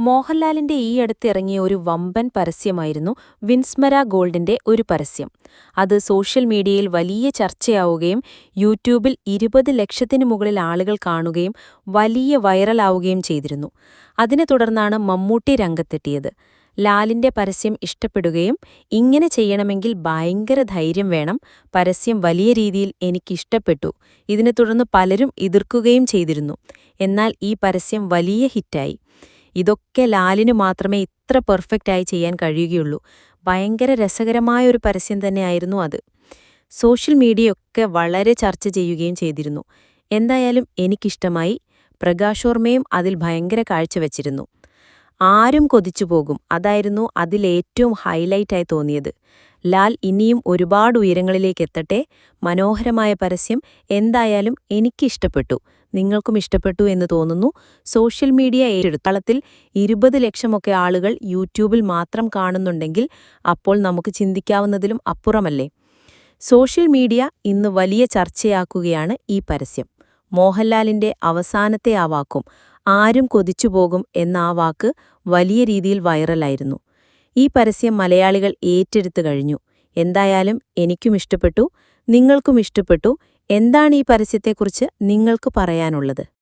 മോഹൻലാലിന്റെ ഈ അടുത്ത് ഇറങ്ങിയ ഒരു വമ്പൻ പരസ്യമായിരുന്നു വിൻസ്മര ഗോൾഡിന്റെ ഒരു പരസ്യം. അത് സോഷ്യൽ മീഡിയയിൽ വലിയ ചർച്ചയാവുകയും യൂട്യൂബിൽ ഇരുപത് ലക്ഷത്തിനു മുകളിൽ ആളുകൾ കാണുകയും വലിയ വൈറലാവുകയും ചെയ്തിരുന്നു. അതിനെ തുടർന്നാണ് മമ്മൂട്ടി രംഗത്തെത്തിയത്. ലാലിന്റെ പരസ്യം ഇഷ്ടപ്പെടുകയും ഇങ്ങനെ ചെയ്യണമെങ്കിൽ ഭയങ്കര ധൈര്യം വേണം. പരസ്യം വലിയ രീതിയിൽ എനിക്കിഷ്ടപ്പെട്ടു. ഇതിനെ തുടർന്ന് പലരും എതിർക്കുകയും ചെയ്തിരുന്നു. എന്നാൽ ഈ പരസ്യം വലിയ ഹിറ്റായി. ഇതൊക്കെ ലാലിനു മാത്രമേ ഇത്ര പെർഫെക്റ്റായി ചെയ്യാൻ കഴിയുകയുള്ളൂ. ഭയങ്കര രസകരമായ ഒരു പരസ്യം തന്നെയായിരുന്നു അത്. സോഷ്യൽ മീഡിയയൊക്കെ വളരെ ചർച്ച ചെയ്യുകയും ചെയ്തിരുന്നു. എന്തായാലും എനിക്കിഷ്ടമായി. പ്രകാശോർമ്മയും അതിൽ ഭയങ്കര കാഴ്ചവെച്ചിരുന്നു. ആരും കൊതിച്ചു പോകും. അതായിരുന്നു അതിലേറ്റവും ഹൈലൈറ്റായി തോന്നിയത്. ലാൽ ഇനിയും ഒരുപാട് ഉയരങ്ങളിലേക്ക് എത്തട്ടെ. മനോഹരമായ പരസ്യം. എന്തായാലും എനിക്കിഷ്ടപ്പെട്ടു. നിങ്ങൾക്കും ഇഷ്ടപ്പെട്ടു എന്ന് തോന്നുന്നു. സോഷ്യൽ മീഡിയ ഏറ്റെടുത്തളത്തിൽ ഇരുപത് ലക്ഷമൊക്കെ ആളുകൾ യൂട്യൂബിൽ മാത്രം കാണുന്നുണ്ടെങ്കിൽ അപ്പോൾ നമുക്ക് ചിന്തിക്കാവുന്നതിലും അപ്പുറമല്ലേ? സോഷ്യൽ മീഡിയ ഇന്ന് വലിയ ചർച്ചയാക്കുകയാണ് ഈ പരസ്യം. മോഹൻലാലിന്റെ അവസാനത്തെ ആ വാക്കും ആരും കൊതിച്ചുപോകും എന്ന ആ വാക്ക് വലിയ രീതിയിൽ വൈറലായിരുന്നു. ഈ പരസ്യം മലയാളികൾ ഏറ്റെടുത്തു കഴിഞ്ഞു. എന്തായാലും എനിക്കും ഇഷ്ടപ്പെട്ടു നിങ്ങൾക്കും ഇഷ്ടപ്പെട്ടു. എന്താണ് ഈ പരസ്യത്തെക്കുറിച്ച് നിങ്ങൾക്ക് പറയാനുള്ളത്?